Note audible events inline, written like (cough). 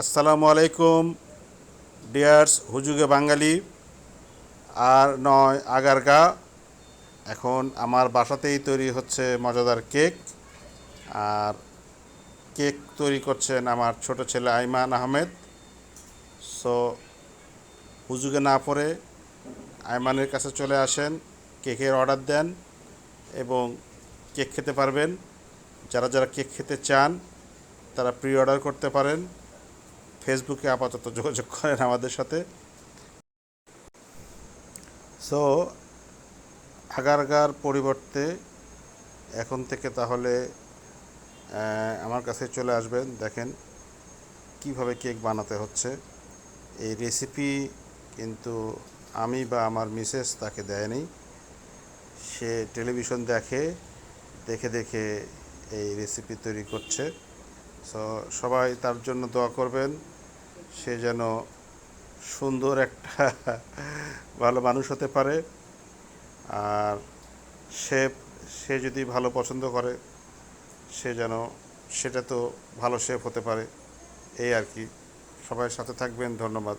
আসসালামু আলাইকুম, ডিয়ার্স হুজুগে বাঙালি। আর নয়, আগারগা। এখন আমার বাসাতেই তৈরি হচ্ছে মজাদার কেক। আর কেক তৈরি করছেন আমার ছোট ছেলে আইমান আহমেদ। সো, হুজুগে না পড়ে আইমানের কাছে চলে আসেন, কেকের অর্ডার দেন এবং কেক খেতে পারবেন। যারা যারা কেক খেতে চান, তারা প্রি অর্ডার করতে পারেন। ফেসবুকে আপাতত যোগাযোগ করেন আমাদের সাথে। সো আগারগার পরিবর্তে এখন থেকে তাহলে আমার কাছে চলে আসবেন, দেখেন কীভাবে কেক বানাতে হচ্ছে। এই রেসিপি কিন্তু আমি বা আমার মিসেস তাকে দেয়নি। সে টেলিভিশন দেখে দেখে দেখে এই রেসিপি তৈরি করছে। সো সবাই তার জন্য দোয়া করবেন। সে যেন সুন্দর একটা (laughs) ভালো মানুষ হতে পারে। আর সে সে যদি ভালো পছন্দ করে, সে যেন সেটা তো ভালো শেফ হতে পারে। এই আর কি। সবাই সাথে থাকবেন, ধন্যবাদ।